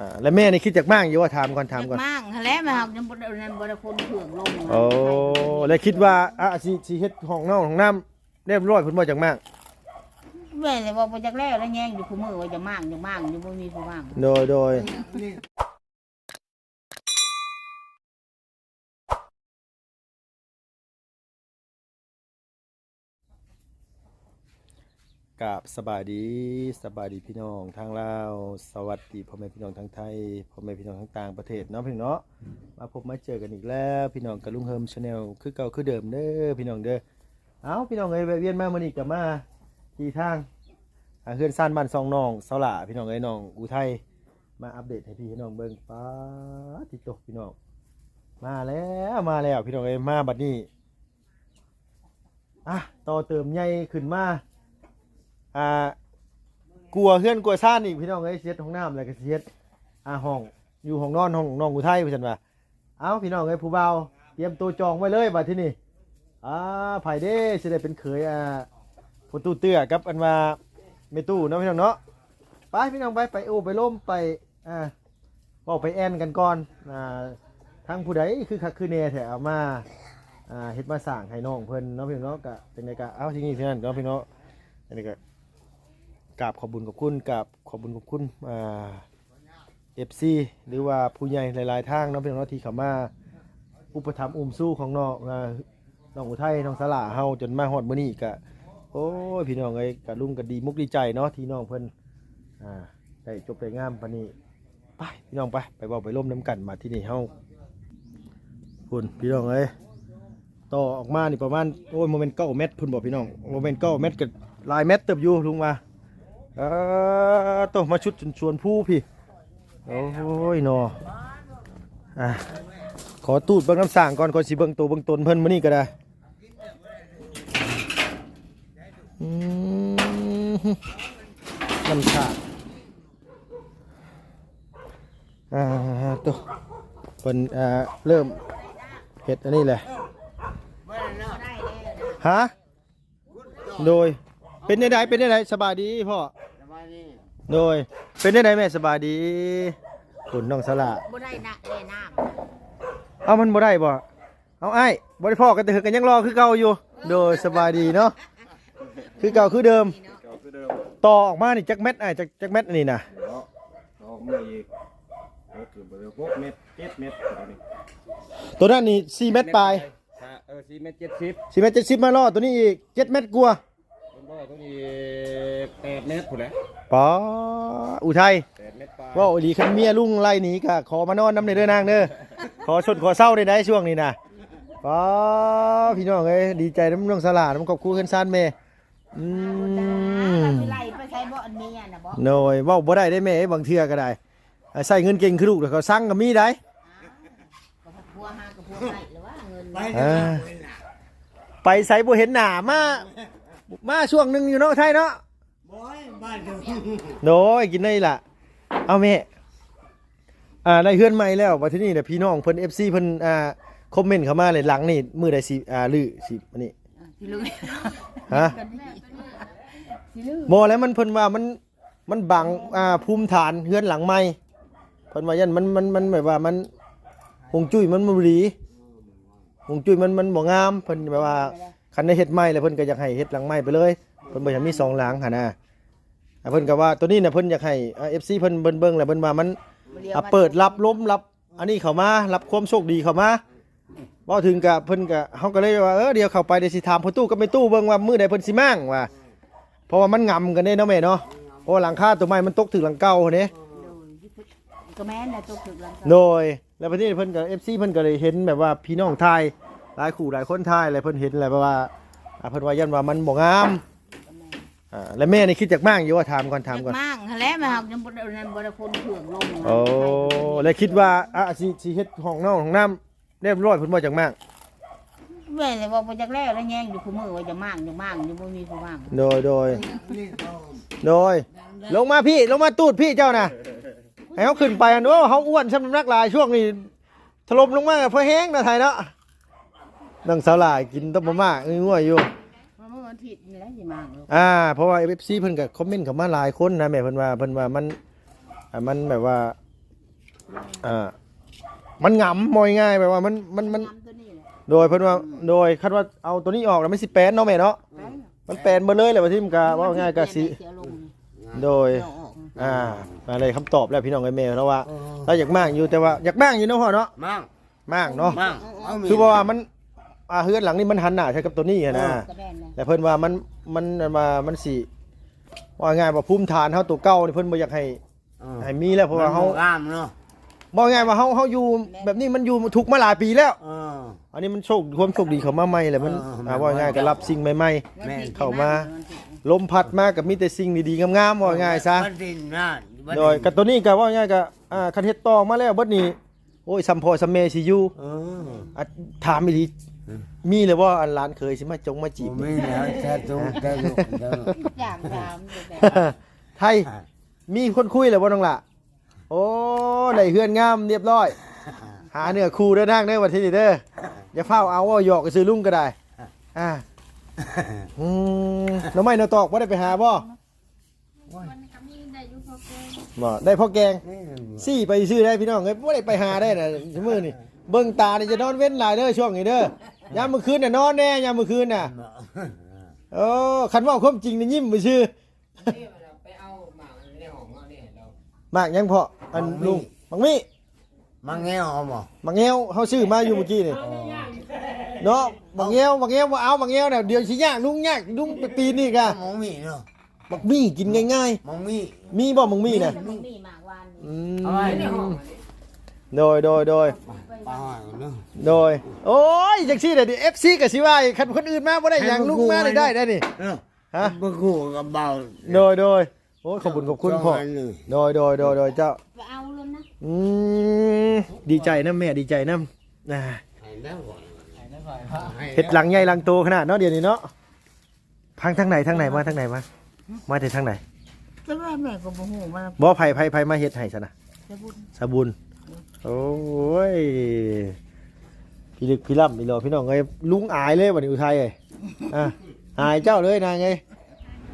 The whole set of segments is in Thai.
อ่าแล้วแม่นี่คิดจากมากอยู่ว่าถามก่อนถามก่อน มากหั่นแหล้วมาเฮายังบ่ได้นั่นบ่ได้คนเถื่องลงโอ้แล้วคิดว่าอะสิสิเฮ็ดห้องนอกห้องน้ำเรียบร้อยเพิ่นบ่จากมากแม่เลยว่าบ่จักแล้วแล้วแย่งอยู่คู่มือว่าจะมากจะมากอยู่บ่มีผู้ว่างโดยโดย กับสบายดีสบายดีพี่น้องทางลาวสวัสดีพ่อแม่พี่น้องทางไทยพ่อแม่พี่น้องทางต่างประเทศเนาะพี่น้องเนาะมาพบมาเจอกันอีกแล้วพี่น้องกับลุงเฮิมชาแนลคือเก่าคือเดิมเด้อพี่น้องเด้อเอาพี่น้องเอ้ยแวะเวียนมามื้อนี้ก็มาที่ทางทางเฮือนซ่านบ้านซองน้องเสาหล่าพี่น้องเอ้ยน้องอุทัยมาอัปเดตให้พี่น้องเบิ่งป้าดติดตกพี่น้องมาแล้วมาแล้วพี่น้องเอ้ยมาบัดนี้อะต่อเติมใหญ่ขึ้นมา อ่ากลัวเพื่อนกลัวซ่านอีกพี่น้องเอ้ยเสียดห้องน้ำอะไรก็เสียดอ่าห้องอยู่ห้องนอนห้องน้องอุทัยพี่ฉันว่าเอาพี่น้องเอ้ยผู้เบาเตรียมตัวจองไว้เลยบัดที่นี่อ่าไผ่เด้สิได้เป็นเขยอ่าผู้ตู้เตื้อกับอันว่าเมตู้เนาะพี่น้องเนาะไปพี่น้องไปไปโอ้ไปล้มไปอ่าบอกไปแอนกันก่อนอ่าทางผู้ใดคือคักคือเนแถเอามาอ่าเฮ็ดมาสร้างให้น้องเพิ่นเนาะพี่น้องเนาะก็เป็นไงกะเอาที่นี่ที่นั่นเนาะพี่น้องอันนี้ก็ กราบขอบบุญขอบคุณกราบขอบบุญขอบคุณอ่าเอฟซีหรือว่าผู้ใหญ่หลายๆทางเน้องพี่น้องที่เขามาอุปถัมภ์อุ้มสู้ของน้องอ่าน้องอุทัยน้องสลาเฮาจนมาฮอดมื้อนี้ก็โอ้ยพี่น้องเอ้ยก็ลุงก็ดีมุกดีใจเนาะที่น้องเพิ่นอ่าได้จบได้งามปานนี้ไปพี่น้องไปไปเว้าไปร่มน้ำกันมาที่นี่เฮาพุ่นพี่น้องเอ้ยต่อออกมานี่ประมาณโอ้ยโมเมนต์9เมตรพุ่นบ่พี่น้องโมเมนต์9เมตรก็หลายเมตรเติบอยู่ลุงว่า ออต้องมาชุดชวนผู้พี่ โอ้ยหนออะขอตูดเบิ่งน้ำสั่งก่อนก่อนสิเบิ่งตัวเบิ่งตนเพิ่นมื้อนี้ก็ได้อืมน้ำชาอ่าตัวเพิ่นอ่าเริ่มเฮ็ดอันนี้แหละฮะโดยเป็นได้ไดเป็นได้ไดสบายดีพ่อ โดยเป็นได้ไดแม่สบายดีคุณน้องสละบ่ได้นะแล่น้ำเอามันบ่ได้บ่เอาไอ้ายบ่ได้พ่อกันแต่เฮอกันยังรอคือเก่าอยู่ โดยสบายดีเนาะคือเก่าคือเดิมเก่าคือเดิมต่อออกมานี่จักเม็ดไอ้ายจักจักเม็ดอันนี้น่ะเนาะออกมาอีกโอ้คือบ่ได้หกเม็ดเจ็ดเม็ดตัวนี้ตัวนั้นนี่4เม็ดปลายเออสี่เม็ดเจ็ดสิบ4เม็ด70มาล่อตัวนี้อีก7เม็ดกว่า ต้นบ่อตัวนี้แปดเม็ดผู้นแหละป๋ออุทัยแปดเม็ดปลายว่าอีหลีคันเมียลุงไล่หนีก็ขอมานอนน้ำในเด้อนางเด้อขอชดขอเศร้าได้ได้ช่วงนี้น่ะป๋อพี่น้องเอ้ยดีใจน้ำน้องสลาน้ำขอบคุณขึ้นซานแม่อืมไปไล่ไปใช้บ่อันนี้น่ะบ่โน้ยเว้าบ่ได้ได้แม่บางเทื่อก็ได้อ่าใส่เงินเก่งคือลูกเดี๋ยวเขาสั่งก็มีได้ก็พัวหากับพัวให้หรือว่าเงินอ่าไปใส่บ่เห็นหน้ามา มาช่วงหนึงอยู่เนาะไทยเนาะโน้ยกินได้ล่ะ เอาแม่อ่าได้เฮือนใหม่แล้วว่าที่นี่เนี่ยพี่น้องเพิ่น FC เพิ่นอ่าคอมเมนต์เข้ามาเลยหลังนี่มื้อใดสิอ่าลือสิอันนี้สิลืมฮะสิลืมบ่แล้วมันเพิ่นว่ามันมันบังอ่าภูมิฐานเฮือนหลังใหม่เพิ่นว่ายันมันมันมันแบบว่ามันฮวงจุ้ยมันบ่ดีฮวงจุ้ยมันมันบ่งามเพิ่นแบบว่า คันได้เฮ็ดใหม่แล้วเพิ่นก็อยากให้เฮ็ดหลังใหม่ไปเลยเพิ่นบ่อยากมีสองหลังหั่นน่ะอ่าเพิ่นก็ว่าตัวนี้น่ะเพิ่นอยากให้อ่า FC เพิ่นเบิ่งเบิ่งแล้วเพิ่นว่ามันอะเปิดรับล้มรับอันนี้เข้ามารับความโชคดีเข้ามาเว้าถึงกับเพิ่นก็เฮาก็เลยว่าเออเดี๋ยวเข้าไปเดี๋ยวสิถามพ่อตู้กับแม่ตู้เบิ่งว่ามื้อใดเพิ่นสิมั่งว่าเพราะว่ามันงำกันเด้เนาะแม่เนาะเพราะว่าหลังคาตัวใหม่มันตกถึงหลังเก่าเด้ก็แม่นน่ะตกถึกหลังโดยแล้วประเทศเพิ่นกับ FC เพิ่นก็เลยเห็นแบบว่าพี่น้องไทย หลายคู่หลายคนไทยอะไรเพิ่นเห็นอะไรแบบว่าอ่าเพิ่นว่ายันว่ามันบ่งามอ่าแล้วแม่นี่คิดจากมากอยู่ว่าถามก่อนถามก่อน มากหั่นแหล้วมาเฮายังบ่ได้นั่นบ่ได้คนเถื่องลงโอ้แล้วคิดว่าอะสิสิเฮ็ดห้องนอกห้องน้ำเรียบร้อยเพิ่นบ่จากมากแม่เลยว่าบ่จักแล้วแล้วแย่งอยู่คู่มือว่าจะมากจะมากอยู่บ่มีผู้ว่างโดยโดยโดย ลงมาพี่ลงมาตูดพี่เจ้าน่ะให้เขาขึ้นไปอันโอ้เขาอ้วนช้ำน้ำหนักหลายช่วงนี้ถล่มลงมาเพราะแห้งนะไทยเนาะ นังสาวหลายกินต้มมาม่าเอ้ยง่วยอยู่ เพราะมันวันผิดนี่แหละสิมากลูกอ่าเพราะว่าเอฟซีเพิ่นก็คอมเมนต์เข้ามาหลายคนนะแม่เพิ่นว่าเพิ่นว่ามันอ่ามันแบบว่าอ่ามันหงำมอยง่ายไปว่ามันมันมัน น้ำตัวนี้แหละโดยเพิ่นว่าโดยคาดว่าเอาตัวนี้ออกแล้วมันสิแปลนเนาะแม่เนาะไปมันแปลนเบ่เลยแหละว่าที่มันก็ว่าง่ายก็สิเสียลงโดยเอาออกอ่าอะไรคำตอบแล้วพี่น้องไอ้แม่แล้วว่าเราอยากมากอยู่แต่ว่าอยากมากอยู่เนาะพ่อเนาะมั่ง มากเนาะมั่ง เอามีคือเพราะว่ามัน อ่าเฮือนหลังนี้มันหันหน้าใช่กับตัวนี้อะนะกระแดนเลยแต่เพิ่นว่ามันมันมามันสิว่าง่ายว่าภูมิฐานเฮาตัวเก่านี่เพิ่นบ่อยากให้เออให้มีแล้วเพราะว่าเฮามันบ่งามเนาะบ่ง่ายว่าเฮาเฮาอยู่แบบนี้มันอยู่ทุกข์มาหลายปีแล้วเอออันนี้มันโชคความโชคดีเข้ามาใหม่แหละมันเออมันอ่าว่าง่ายก็รับสิ่งใหม่แม่เข้ามาๆลมพัดมาก็มีแต่สิ่งดีๆงามๆว่าง่ายซะบัดดินนะบัโดยกับตัวนี้ก็ว่าง่ายก็อ่าคันเฮ็ดตองมาแล้วเบิดนี้โอ้ยซัมพอซัมเมสิอยู่เอออะถามอีหลีอื มมีเลยว่าอันร้านเคยสิมาจงมาจีบผมไม่แล้วแค่ตรงแค่ลูกเดียวอย่างตามแบบไทย มีคนคุยเลยบ่น้องล่ะโอ้ได้เฮือนงามเรียบร้อย หาเนื้อคู่เด้อทางเด้อวันที่นี้เด้ออย่าเฝ้าเอาว่าหยอกกับซื้อลุงก็ได้ อ่าอืมหน้องไม้หน้าตอกบ่ได้ไปหาบ่บ่ได้พ่อแกงซี่ไปซื้อได้พี่น้องเอ้ยบ่ได้ไปหาได้น่ะมื้อนี่เบิ่งตานี่จะนอนเว้นหลายเด้อช่วงนี้เด้อ ยามมื้อคืนน่ะนอนแน่ยามมื้อคืนน่ะโอ้คันเว้าความจริงนี่ยิ้มไปซื่อไปเอาหมากในห้องเอาเนี่ยเรามากยังพออันลุงบังมี่มังเงี้ยวเอาบ่บังเงี้ยวเขาซื้อมาอยู่เมื่อกี้นี่เนาะบังเงี้ยวบังเงี้ยวบ่เอาบังเงี้ยวเนี่ยเดี๋ยวสิยากลุงยากลุงไปปีนนี่กะมองมีเนาะบักมี่กินง่ายมองมีๆมีบ่บังมี่น่ะมันมีหมากวานอืเอาไว้ในห้องม โดยโดยโดยปลาหอยเนาะโดย โอ้ยจังซี่เดี๋ยวดิ FC ก็สิว่าอีกคันคนอื่นมาบ่ได้หยังลุงมาได้ได้ได้นี่เออฮะบ่คู่กับเบาโดยโดยโอ้ยขอบคุณขอบคุณพ่อสงนเลยโดยโดยโดยโดยเจ้าไปเอาเลยนะอืมดีใจนะแม่ดีใจนะอ่าให้แล้วก่อนเห็ดหลังใหญ่หลังโตขนาดเนาะเดี๋ยวนี้เนาะพังทางไหนทางไหนมาทางไหนมามาแต่ทางไหนจะแม่แม่ก็บ่ฮู้ว่าบ่ไผไผไผมาเฮ็ดให้ซะนะจะบุญสาบุญ โอ้ยพี่ลึกพี่ล่ำพี่รอพี่น้องเอ้ยลุงอายเลยวันนี้อุทัยเอ้ยอะอายเจ้าเลยนายไง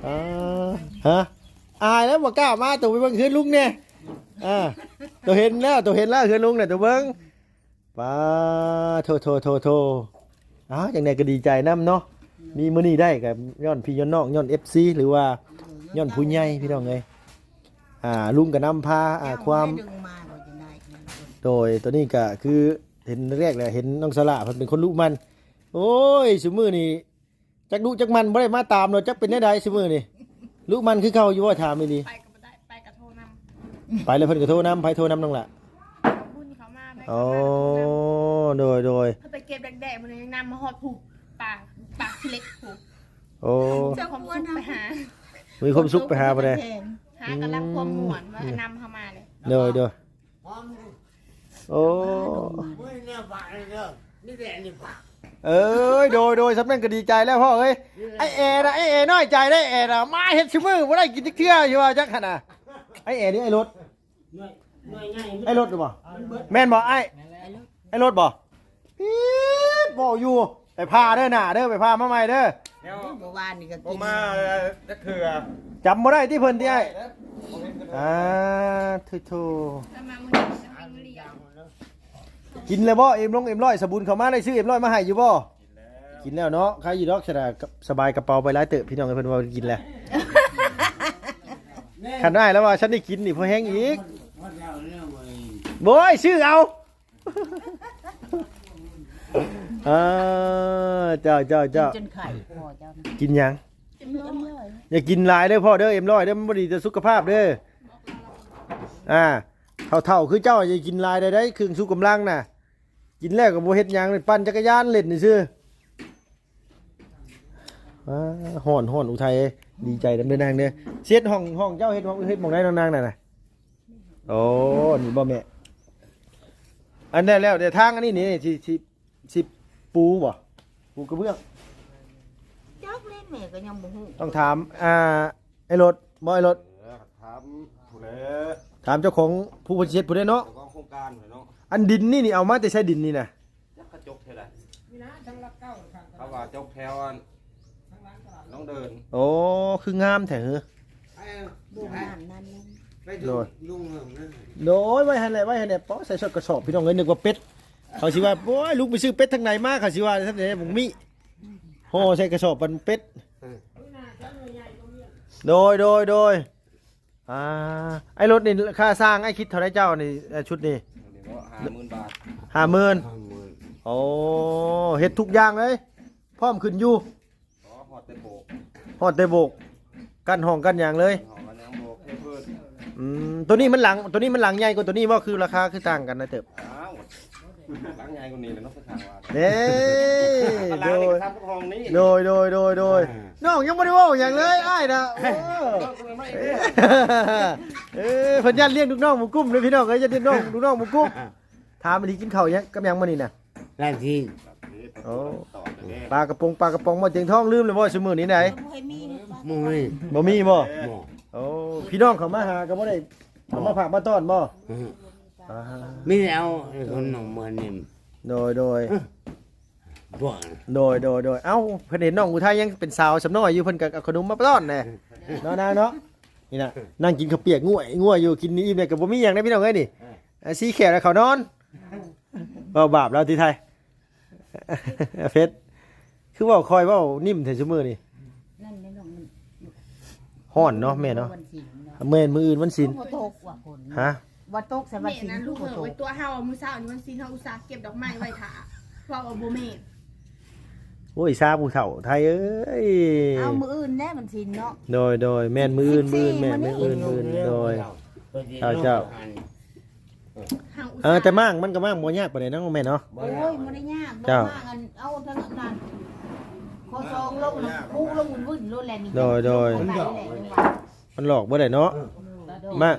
อ่าฮะอายแล้วบ่กล้ามาตัวไปเบิ่งคืนลุงเนี่ยอ่าตัวเห็นแล้วตัวเห็นแล้วคืนลุงเนี่ยตัวเบิ่งป้าโทโทโทโทอ้าวอย่างไรก็ดีใจนํเนาะมีมื้อนี้ได้กับย้อนพี่ย้อนน้องย้อน FC หรือว่าย้อนผู้ใหญ่พี่น้องเอ้ยอ่าลุงก็นำพาอ่าความ โดยตัวนี้ก็คือเห็นแรกแหละเห็นน้องสละเพิ่นเป็นคนลุมัน โอ้ยสมือนี่จักดุจักมันบ่ได้มาตามเราจักเป็นได้ใดสมือนี่ลุมันคือเขาอยู่ว่าถามอีหลีไปก็บ่ได้ไปกับโทรนไปแล้วเพิ่นก็โทรนำไผโทรนำน้องละำบุญเขามาไปโอ้เขามาโดยโดยเขาไปเก็บแดกๆมันยังนำมาหอดผูกปากปากที่เล็กผูกโอ้เจ้าความสุขไปหามีความสุขไปหาบ่ได้หากำลังความหมวนว่านำเขามาเลยโดยโดย พร้อมเลย โอ้เฮ้ยเนี่ยปากเลยเด้อนี่แต่อันนี่ปากเอ้ยโดยโดยสำนักก็ดีใจแล้วพ่อเอ้ยไอเอนะไอเอน้อยใจได้เอนะมาเฮ็ดชิมือบ่ได้กินจักเทื่ออยู่ว่าจักขนาดไอเอนี่ไอรถไอรถหรือเปล่าแม่นบ่ไอไอรถบ่ปี๊ดบ่อยู่ไปพาเด้อหน่าเด้อไปพามาใหม่เด้อแล้วเมื่อวานนี่ก็บ่กินมาจะเถื่อจำบ่ได้ที่เพิ่นที่ไอ้อ่าทุโท แล้วมามึงจะไปบุรี กินเลยบ่เอ็มลงเอ็มร้อยสบุนเข้ามาได้ซื้อเอ็มร้อยมาให้อยู่บ่กินแล้วเนาะใครอยู่ดอกชนะสบายกระเป๋าไปหลายเตอะพี่น้องเพิ่นว่ากินแล้วขันได้แล้วว่าฉันได้กินนี่พอแห้งอีกว่าเราเนี่ยบ่เองโบยชื่อเอาอ่าเจ้าเจ้าเจ้าจนไข่พอเจ้านะกินหยังเอ็มร้อยอย่ากินหลายเด้อพ่อเด้อเอ็มร้อยเด้อมันบ่ดีต่อสุขภาพเด้ออ่าเท่าๆคือเจ้าอย่ากินหลายได้ได้ครึ่งสุกำลังน่ะ กินแล้วก็บ่เฮ็ดหยังเลยปั่นจักรยานเล่นนี่ซื่ออ่าฮ้อนฮ้อนอุทัยเอ้ยดีใจนำเด้อนางเด้อเฮ็ดห้องห้องเจ้าเฮ็ดห้องเฮ็ดหม่องใดนางๆน่ะน่ะโอ้นี่บ่แม่อันนั้นแล้วเดี๋ยวทางอันนี้นี่สิสิสิปูบ่ปูกระเบื้องจักเล่นแม่ก็ยังบ่ฮู้ต้องถามอ่าไอ้รถบ่ไอ้รถถามผู้ใดถามเจ้าของผู้บริเฮ็ดผู้ใดเนาะเจ้าของโครงการเนาะ อันดินนี่นี่เอามาแต่ใช้ดินนี่นะจักกระจกเท่าไหร่เขาว่าจกแถวอันน้องเดินโอ้คืองามแท้เหรอไอ้บ่งานนั้นนั่นไปดูลุงเหรอนะโดยไว้ให้แหละไว้ให้แหละเปาะใส่ช็อตกระสอบพี่น้องเอ้ยนึกว่าเป็ดเขาสิว่าโอ้ยลูกไปซื้อเป็ดทางไหนมาเขาสิว่าท่านไหนผมมีห่อใส่กระสอบเป็นเป็ดโดยโดยโดยอ่าไอ้รถนี่ค่าสร้างไอ้คิดเท่าไรเจ้านี่เอ่อชุดนี้เดี๋ยว ห้าหมื่นบาทห้าหมื่นห้าหมื่นโอ้เฮ็ดทุกอย่างเลยพร้อมขึ้นอยู่ขอหอดเตโบกฮอดแต่โบก กันห้องกันอย่างเลยหอดกันยังโบกเพื่อนอืมตัวนี้มันหลังตัวนี้มันหลังใหญ่กว่าตัวนี้ว่าคือราคาคือต่างกันนะเติบ อ้าว หลังใหญ่กว่านี้เลยเนาะทางว่าเด้หลัโดงนี่ยก็ทำกับห้องนี้โดยโดยโดยโดยน้องยังไม่ได้เว่าอย่างเลยอ้ายนะโอ้เออเพิ่นยันเลี้ยงลูกน้องหมูกุ้มเลยพี่น้องเอ้ยยันเลี้ยงน้องลูกน้องหมูกุ้มถามมาดีกินข้าวยังกับยังมื้อนี้น่ะแรงที่โอ้ต่อเลยปลากระปงปลากระป๋องมาเจียงท้องลืมเลยบ่ซุมื้อนี้ไหนบ่ให้มีนะป้ามึงนี่บ่มีบ่หมอโอ้พี่น้องเขามาหาก็บ่ได้เขามาฝากมาต้อนบ่อ่าไม่ ได้เอาไอ้คนหนุ่มเหมือนนี่โดยโดยพวกโดยโดยโดยเอ้าเพิ่นเห็นน้องอุทัยยังเป็นสาวสำน้อยอยู่เพิ่นก็เอาขนมมาต้อนแน่เนาะนางเนาะนี่น่ะนั่งกินข้าวเปียกง่วยง่วยอยู่กินนี่อิ่มเนี่ยก็บ่มีหยังได้พี่น้องเอ้ยนี่อ่าสีแขกแล้วเขานอนเว้าบาปแล้วที่ไทยเฟซคือเว้าคอยเว้านิ่มแท้ซุมื้อนี่นั่นแหละน้องมันฮ้อนเนาะแม่เนาะวันศิลป์เนาะแม่นมื้ออื่นวันศีลบ่ตกว่ะคนฮะ บ่ตกใส่วันแม่ศิลนั้นป์ลูลูกกเหบ่อะตก ไว้ตัวเฮามื้อเช้านี่มันซีนเฮาอุตส่าห์เก็บดอกไม้ไว้ท่าเพราะว่าบ่แม่นโอ้ยซาผู้เฒ่าไทยเอ้ยเอามืออื่นแน่มันศิลป์เนาะ โดยโดยแม่นมื้ออื่นมื้ออื่นแม่นมื้ออื่นมื้ออื่นโดยเจ้าเจ้า เฮาอุตเอส่าอห์แต่มั่งมันก็มั่งบ่ยากปานใดเนาะแม่เนาะ โอ้ยบ่ได้ยากบ่เจ้าว่ากันเอาทั้งนั้นขอซองลงน้ำคู่ลงวุ่นๆโลดแหละนี่โดยโดยไปแหละจังหวะมันหลอกบ่ได้เนาะ มา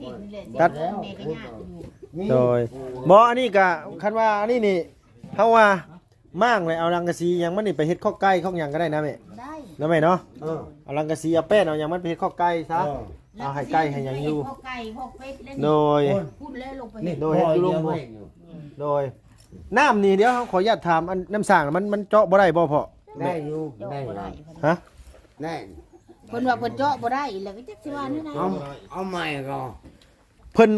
ผิดนี่แหละตัด แม่ก็ยากอยู่โดยบ่อันนี้ก็คันว่าอันนี้นี่เฮาว่ามั่งเลยเอารังกะสีหยังมันนี่ไปเฮ็ดข้อไก่ข้อหยังก็ได้นะแม่ได้นะแม่เนาะเออ เอารังกะสีเอาแป้นเอาหยังมันไปเฮ็ดข้อไก่ซะ เอาให้ไก่ให้หยังอยู่ พวกไก่พวกเป็ดแล้วโดย พูดแล้วลงไปนี่โดยให้อยู่ร่วมบ่ โดยน้ำนี่เดี๋ยวขออนุญาตถามอันน้ำสร้างน่ะมันมันเจาะบ่ได้บ่พ่อได้อยู่เจาะได้บ่ได้ฮะได้ เพิ่นว่าเพิ่นเจาะบ่ได้แล้วก็จักสิว่านี่นะเอาเอาใหม่ก็เพิ่น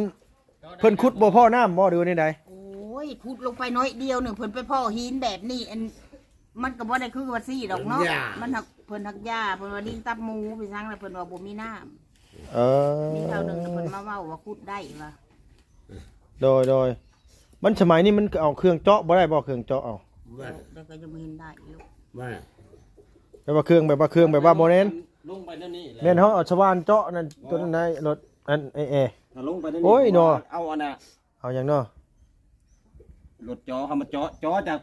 เพิ่นขุดบ่พ่อน้ำบ่ดูนี่ใดโอ้ยพูดลงไปน้อยเดียวหนึ่งเพิ่นไปพ่อหินแบบนี้อันมันก็บ่ได้คือว่าซี่ดอกเนาะมันหักเพิ่นหักหญ้าเพิ่นว่าดินตับหมูไปซังแล้วเพิ่นว่าบ่มีน้ำเออมีเท่านึงเพิ่นมาเว้าว่าขุดได้ว่าโดยโดยมันสมัยนี้มันเอาเครื่องเจาะบ่ได้บ่เครื่องเจาะเอาบ้านแต่ก็ยังบ่เห็นได้อยู่บ้านแบบว่าเครื่องแบบว่าเครื่องแบบว่าโมเนน ลงไปนั่นนี่แม่นเฮาเอาชาวานเจาะนั่นตัวนั้นในรถอันเอเอ ถ้าลงไปนั่นโอ้ยเนาะเอาอันน่ะเอาหยังเนาะรถจอเขามาจอจอจาก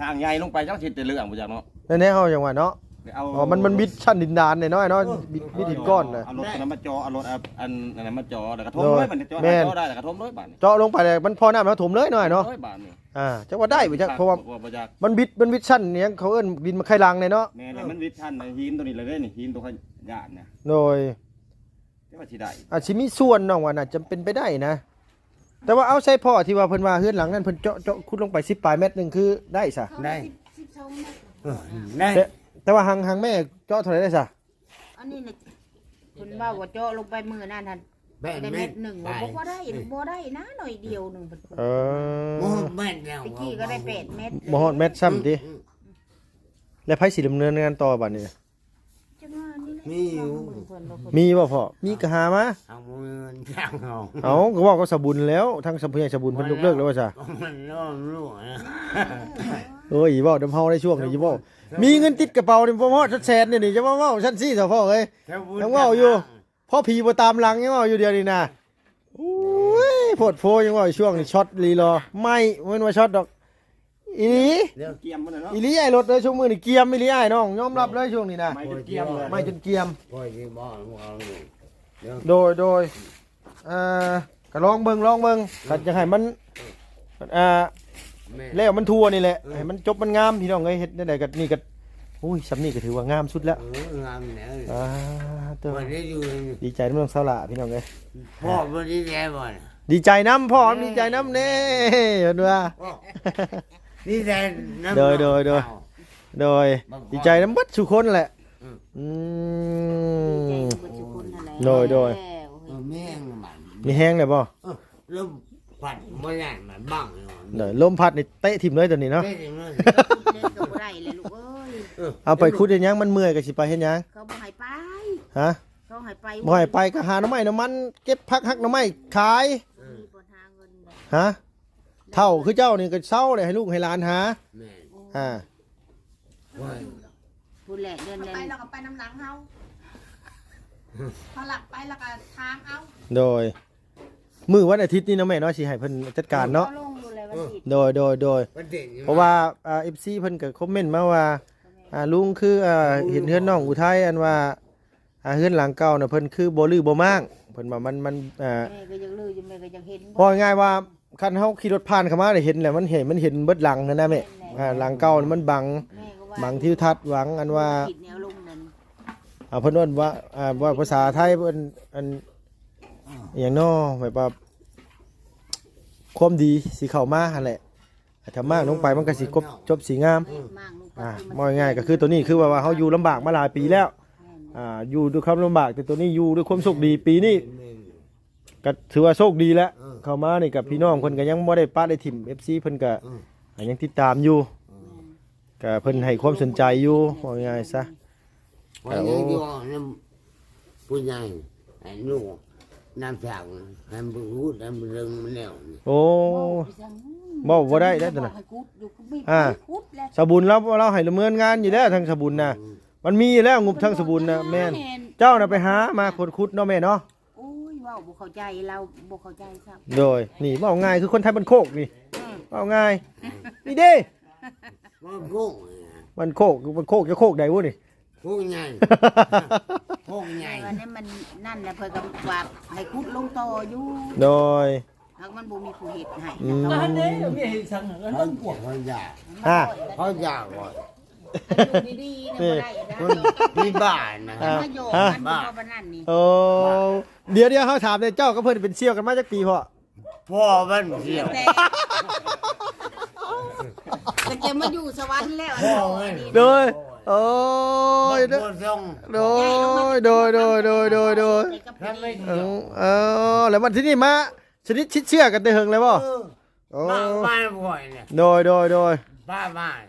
ทางใหญ่ลงไปเจ้าสิแต่เรื่องบ่จักเนาะนั่นแน่เฮาจังว่าเนาะเอาอ๋อมันมันบิดชั้นดินดานน้อยๆเนาะบิดบิดหินก้อนน่ะ เอารถอันนั้นมาจอเอารถอันอันนั้นมาจอแล้วก็ทมโดยเลยบัดนี้จอแม่น จอได้แล้วก็ทมเลยบัดนี้เจาะลงไปเลยมันพอน้ำแล้วถมเลยหน่อยเนาะร้อยบาทนี่ อ่าจักว่าได้บ่จักเพราะว่าบ่จักมันบิดมันบิดชั้นเนี่ยเขาเอิ้นดินมาไข่ลังเนี่ยเนาะแม่นี่มันวิทย์ทันนะหินตัวนี้เลยเด้นี่หินตัวขยานนะโดยที่ว่าสิได้อาจสิมีส่วนน้องว่าน่ะจำเป็นไปได้นะ แต่ว่าเอาใช่พ่อที่ว่าเพิ่นว่าเฮือนหลังนั้นเพิ่นเจาะเจาะขุดลงไป10ปลายเมตรหนึงคือได้ซะได้ สิบสองเมตรเออได้แต่แต่ว่าหางหางแม่เจาะเท่าไหร่ได้ซะอันนี้น่ะเพิ่นว่าว่าเจาะลงไปมื้อนั้นหั่น แม่นได้แม่เม็น ดหนึ่งไปบ่บ่ได้บ่ได้นะหน่อยเดียวหนึงเพิ่นเอโอ้อแม่นแล้วตะกี้ก็ได้แปดเม็ดบ่ฮอดเม็ดซ้ำติแล้วไผสิดำเนินงานต่อบัดนี้ จังว่านี่แหละมีอยู่เพิ่นบ่เพิ่นมีบ่พ่อมีก็หามา เอาเงินจ้างเอาเอาก็บอกก็สะบุญแล้วทั้งสะเพียงสะบุญเพิ่นยกเลิกแล้วว่าซะก็มันร้อนรั่วนะโอ้ยเว้าดำเฮาในช่วงนี้อยู่บ่มีเงินติดกระเป๋านี่บ่ฮอดแสนนี่นี่จะมาเว้าชั้น4เถอะพ่อเอ้ยยังเว้าอยู่ พ่อผีบ่ตามหลังยังเว้าอยู่เดียวนี่นะโอ้ยโพดโพยังเว้าอยู่ช่วงนี้ช็อตลีรอ ไม่บ่แม่นว่าช็อตดอก อีหลีเกียมมันน่ะเนาะอีหลีไอ้รถเลยช่วงมือนี่เกียมอีหลีไอ้น้องยอมรับเลยช่วงนี้นะไม่จนเกียมเลยไม่จนเกียม พ่อที่บ้านของเราเนี่ยโดยโดยเอ่อก็ลองเบิ่งลองเบิ่งก็จะให้มันอ่าแม่แล้วมันทั่วนี่แหละให้มันจบมันงามพี่น้องเอ้ยเฮ็ดได้ไดก็นี่ก็ อุ้ยสำนี่ก็ถือว่างามสุดแล้วเอองามเนี่ยอ่าเตัววันนี้อยู่ดีใจน้องสาวหละพี่น้องเอ้ยพ่อวันนี้แย่บ่อนดีใจน้ำพ่อดีใจน้ำเน่เห็นว่านี่แย่น้ำโดยโดยโดยโดยดีใจน้ำบัดสุคนแหละอืมอืใจมเบิดทุกคนนั่นแหละโดยโดยแล้วแม่งมันมีแห้งเลยบ่เออแล้วผัดเมื่อไหร่มันบ้างเลยเดี๋ยวลมพัดนี่เตะทิ่มเลยตัวนี้เนาะไม่ได้เลยเล่นก็บ่ได้เลยลูกเอ้ย เอาไปคุดเฮ็ดหยังมันเมื่อยก็สิไปเฮ็ดหยังเขาบ่ให้ไป ฮะเขาให้ไปบ่ให้ไปก็หาหน่อไม้น้ำมันเก็บผักหักหน่อไม้ขายมีบ่หาเงินเลยฮะเท่าคือเจ้านี่ก็เศร้าเลยให้ลูกให้หลานหาแม่งอ่าว่าผู้แหละเดือนไปนั้นเราก็ไปน้ำหลังเฮาพอหลักไปแล้วก็ทางเอาโดยมื้อวันอาทิตย์นี่เนาะแม่เนาะสิให้เพิ่นจัดการเนาะ ขลงดูเลยวันที่โดยโดยโดยประเด็นเพราะว่าอ่า FC เพิ่นก็คอมเมนต์มาว่า อ่าลุงคืออ่าเห็นเฮือนน้องอุทัยอันว่าอ่าเฮือนหลังเก่าน่ะเพิ่นคือบ่ลือบ่มางเพิ่นว่ามันมันอ่าแม่ก็ยังลืออยู่แม่ก็ยังเห็นพอง่ายๆว่าคันเฮาขี่รถผ่านเข้ามาได้เห็นแหละมันเห็นมันเห็นเบิดหลังนั่นนะแม่อ่าหลังเก่านี่มันบังแม่ก็ว่าบังทิวทัศน์หวังอันว่าผิดแนวลงนั่นอ่าเพิ่นว่าว่าอ่าว่าภาษาไทยเพิ่นอันอหย่างน้อแบบว่าความดีสิเข้ามาหั่นแหละถ้ามากลงไปมันก็สิกบจบสีงามแม่มากลงไป อ่าคือมองง่ายๆก็คือตัวนี้คือว่าว่าเฮาอยู่ลำบากมาหลายปีแล้วแม่นอ่าอยู่ด้วยความลำบากแต่ตัวนี้อยู่ด้วยความโชคดีปีนี้ก็ถือว่าโชคดีแล้วเข้ามานี่กับพี่น้องเพิ่นก็ยังบ่ได้ปาได้ถิ่ม FC เพิ่นก็อ่ายังติดตามอยู่ก็เพิ่นให้ความสนใจอยู่ว่าง่ายๆซะพอยังอยู่น้ำผู้ใหญ่ไอ้ลูกน้ำสั่งให้มันรู้ให้มันเรื่องมันแล้วนี่โอ้ บ่บ่ได้ได้อตัวน่ะ ให้กุดอยู่กุดบีบอ่ากุดแล้วสบุญเราเราให้ดำเนินงานอยู่แล้วทางสบุญน่ะ มันมีอยู่แล้วงบทางสบุญน่ะแม่นเจ้าน่ะไปหามาคนคุดเนาะแม่เนาะโอ้ยเว้าบ่เข้าใจเราบ่เข้าใจครับโดยนี่เว้าง่ายคือคนไทยมันโคกนี่อืมเว้าง่ายนี่เด้ว่าโก้งมันโคกมันโคกจะโคกใดวะนี่พวกใหญ่พวกใหญ่แต่ว่านั้นมันนั่นแหละเพิ่นก็ว่าให้กุดลงต่ออยู่ โดย หากมันบ่มีผู้เฮ็ดให้อืมเขาเขาอยากอะ เขาอยากก่อนอยู่ดีๆเนี่ยบ่ได้นะคนที่บ้านนะอะมาโยกมันบ่ว่านั่นนี่โอ้เดี๋ยวเดี๋ยวเขาถามเลยเจ้ากับเพิ่นเป็นเชี่ยวกันมาจากปีพ่อพ่อมันเสียวแต่แต่แกมาอยู่สวรรค์แล้วพ่ออัมันนนี้โดยโอ้ยมันบ่ส่งโดยโดยโดยโดยโดยโดยไปกับทำไมเอเดียวอเออแล้วมันที่นี่มา ชนิดชิดเชื่อกันได้เฮิงเลยบ่เออโอ้บ้านบ้านบ่อยเนี่ยโดยโดยโดยบ้านบ้าน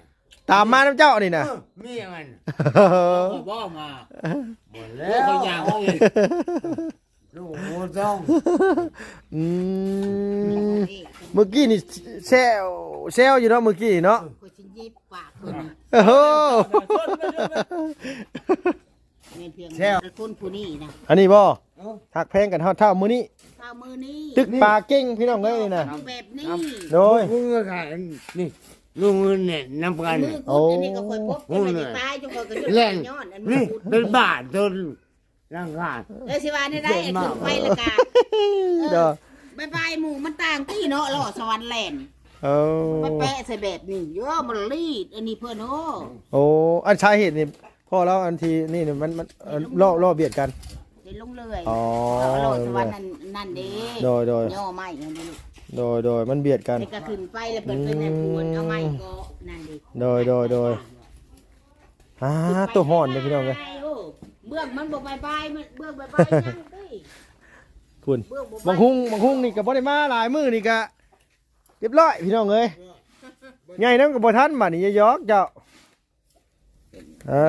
ตามมาน้ำเจ้านี่เอนะอมีอย่างนั้นบ่มาหมดแล้วเขาอยากว่าเงินลูกบ่ส่งอืมเมื่อกี้นี่แซวแซวอยู่เนาะเมื่อกี้เนาะก็สิยิบปากเพิ่นโอ้โหแม่นเพียงแต่คนผู้นี้นะอันนี้บ่ ทักแพงกันเท่าเท่ามื้อนี้เช้ามือนี้ตึกปลาเก่งพี่น้องเอ้ยนี่นะอยู่แบบนี้โดยลุงก็ขายนี่ลุงเนี่ยน้ำกันมือกุดอันนี้ก็ค่อยพบกันไม่ได้ตายจนกว่าก็เล่นย้อนอันนี่นี้กุดเป็นบาทจนร่างกาย เอ้ยสิว่าได้ได้อันขึ้นไปละกาเด้อบายบายหมู่มันต่างที่เนาะล่อสวรรค์แลนด์เอาไปแปะใส่แบบนี้เยอะมันรีดอันนี้เพื่อนโอ้โอ้อันสาเหตุนี่พ่อเราอันทีนี่นี่มันมันเอ่อล่อล่อเบียดกันเดี๋ยว ลงเลยอ๋อเอาล่อสวรรค์นั่นนั่นเด้โดยโดย ย่อไม้นั่นเด้ลูกโดยโดยมันเบียดกันไอ้ก็ขึ้นไปแล้วเพิ่นเป็นแม่ปวนเอาไม้ก็นั่นดิโดยโดยโดย อ่าตัวห่อนเลยพี่น้องเลยโเบื้องมันบ่บายบายมันเบื้องบายบายยังเด้ยคุณเบื้องบ่บางฮุ้งบางฮุ้งนี่กับบ่ได้มาหลายมื้อนี่กะเรียบร้อยพี่น้องเอ้ยใหญ่น้ำกับบ่ทันบัดนี้อย่ายอกเจ้าอ่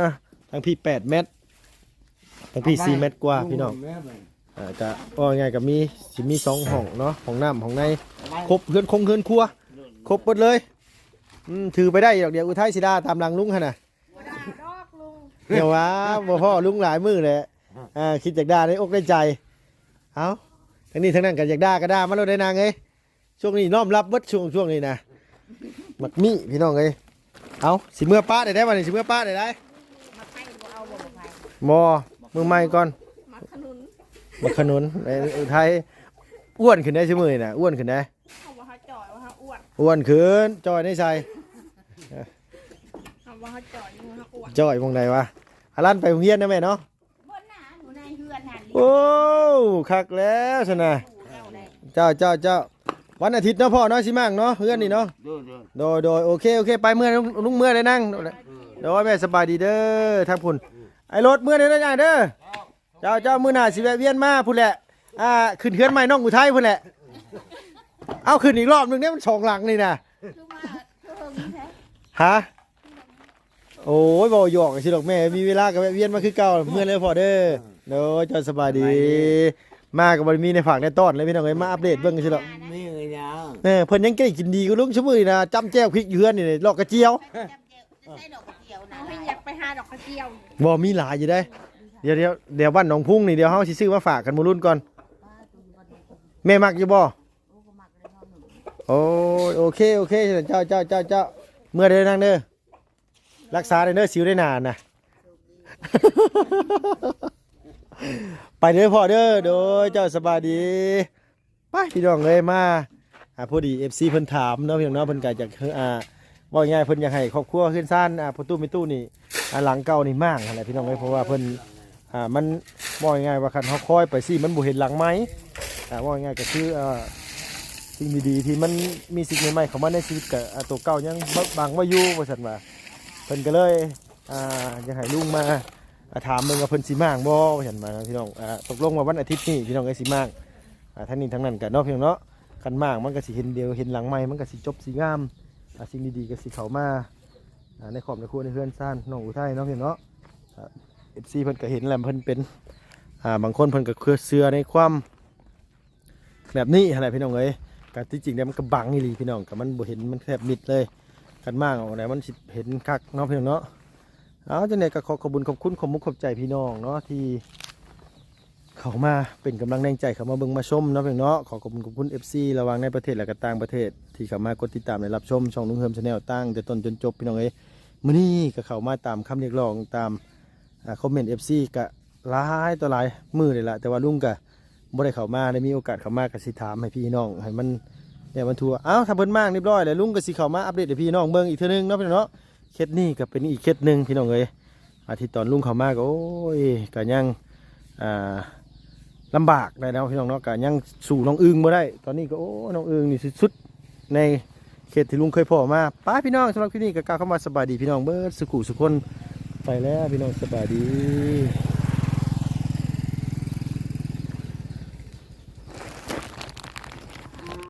าทางพี่8เมตร ทางพี่4เมตรกว่าพี่น้องอ่าก็ว่าง่ายกับมีสิมีสองห้องเนาะห้องน้ำห้องในครบเฮือนคงเฮือนครัว ครบหมดเลยอืมถือไปได้ดอกเดียวอุทัยสิดาตามหลังลุงหั่นน่ะบ่ด่าดอกลุงเดี๋ยวว่าบ่พ่อลุงหลายมือเลยอ่าคิดจากด่าได้อกได้ใจเอาทั้งนี้ทั้งนั้นก็อยากด่าก็ด่ามาแล้วได้นางเอ้ยช่วงนี้น้อมรับเบิดช่วงช่วงนี้นะมักมีพี่น้องเอ้ยเอาสิเมื่อป้าได้ได้วันนี้สิเมื่อป้าได้ได้มาไผบ่เอาบ่บ่ไผ มอมือใหม่ก่อนมาขนุนมาขนุนไอ้อุทัยอ้วนขึ้นได้ชั่วมือนี่นะอ้วนขึ้นได้เอาว่าเขาจ่อยว่าเขาอ้วนอ้วนขึ้นจอยในใจเอาว่าเขาจ่อยว่าเขาอ้วนจอยมองใดวะอารันไปโรงเรียนนะแม่เนาะบ่หน้าหนูในเฮือนนั่นโอ้คักแล้วชนะเอาได้เจ้าเจ้าเจ้าวันอาทิตย์เนาะพ่อเนาะสิมั่งเนาะเพื่อนนี่เนาะดูดูโดยโดยโอเคโอเคไปเมื่อลุงเมื่อได้นั่งโดยแม่สบายดีเด้อท่านพุ่น ไอ้รถเมื่อได้ได้เด้อเจ้าเจ้ามื้อหน้าสิแวะเวียนมาพุ่นแหละอ่าขึ้นเฮือนใหม่น้องอุทัยพุ่นแหละ เอาขึ้นอีกรอบหนึงเนี่ยมันสองหลังนี่นะคือมาคือเฮิงนี่แท้ฮะโอ้ยบ่หยอกสิดอกแม่มีเวลาก็แวะเวียนมาคือเก่าเมื่อเลยพอเด้อเด้อเจ้าสบายดี มาก็บ่ได้มีในฝากในต้อนเลยพี่น้องเอ้ยมาอัปเดตเบิ่งสิดอกไม่เงยยังเออเพิ่นยังใกล้กินดีกว่าลุงชั่วโมงนี่นะจ้ำแจ่วพริกอยู่เฮือนนี่ลอกกระเจียวจะใช้ดอกกระเจียวนะ เอาให้อยากไปหาดอกกระเจียวบ่มีหลายอยู่ได้ เดี๋ยวเดี๋ยวเดี๋ยวบ้านหนองพุ่งนี่เดี๋ยวเฮาสิซื้อมาฝากกันหมู่รุ่นก่อนแม่มักอยู่บ่โอ้ยโอเคโอเคเจ้าเจ้าเจ้าเจ้าเมื่อเด้อนั่งเด้อรักษาได้เด้อสิวได้นานนะ ไปเด้อพ่อเด้อโดยเจ้าสบายดีไปพี่น้องเลยมาอ่าพอดี FC เพิ่นถามเนาะพี่น้องเนาะเพิ่นก็อยากอ่า ว่าง่ายเพิ่นอยากให้ครอบครัวขึ้นซ่านอ่าประตูไม่ตู้นี่อ่าหลังเก่านี่มั่งนั่นแหละพี่น้องเอ้ยเพราะว่าเพิ่นอ่ามันว่าง่ายว่าคันเฮาคอยไปสิมันบ่เห็นหลังไหมอ่าว่าง่ายก็คืออ่าสิ่งดีๆที่มันมีสิ่งใหม่ๆเข้ามาในชีวิตก็อ่าตัวเก่ายังบังไว้อยู่ว่าซั่นว่าเพิ่นก็เลยอ่าอยากให้ลุงมาอ่าถามมึงว่าเพิ่นสิมางบ่เห็นมาพี่น้องอ่าตกลงว่าวันอาทิตย์นี้พี่น้องก็สิมางอ่าทั้งนี้ทั้งนั้นก็เนาะพี่น้องเนาะคันมางมันก็สิเห็นเดียวเห็นหลังไม้มันก็สิจบสิงาม อ่าสิ่งดีๆก็สิเขามาอ่าในครอบในครัวในเฮือนซ่านน้องอุทัยเนาะพี่น้องเนาะเอ่า FC เพิ่นก็เห็นแหล้วเพิ่นเป็นอ่าบางคนเพิ่นก็เชื่อในความแบบนี้อะไรพี่น้องเอ้ยก็ที่จริงแล้วมันก็บังอีหลีพี่น้องก็มันบ่เห็นมันแคบมิดเลยคันมางเอาไหนมันสิเห็นคักเนาะพี่น้องเนาะเอาจังไดก็ขอขอบคุญขอบคุณขอบมุกขอบใจพี่น้องเนาะที่ เขามาเป็นกำลังแรงใจเขามาเบิ่งมาชมเนาะเพียงเนาะขอขอบคุณขอบคุณ FC ระว่างในประเทศและก็ต่างประเทศ ที่เขามากดติดตามและรับชมช่องลุงเฮิมชาแนลตั้งแต่ต้นจนจบพี่น้องเอ้ยมื้อนี้ก็เขามาตามคำเรียกร้องตามคอมเมนต์ FC ก็หลายต่อหลายมือเลยละแต่ว่าลุงก็บ่ได้เข้ามาได้มีโอกาสเข้ามาก็สิถามให้พี่น้องให้มันเนี่ยมันทัวอ้าถ้าเพิ่นมากเรียบร้อยแล้วลุงก็สิเข้ามาอัปเดตให้พี่น้องเบิ่งอีกเทื่อนึงเนาะพี่น้องเนาะเคสนี้ก็เป็นอีกเคสหนึ่งพี่น้องเอ้ยอาทิตย์ตอนลุงเขามาก็โอ้ยก็ยังอ่า ลำบากได้แล้วพี่น้องเนาะก็ยังสู่น้องอึงมาได้ ตอนนี้ก็โอ้น้องอึงนี่สุดๆในเขตที่ลุงเคยพ่อมาป้าพี่น้องสำหรับที่นี่ก็กล่าวเข้ามาสบายดีพี่น้องเบิร์ดสุขุสุคนไปแล้วพี่น้องสบายดี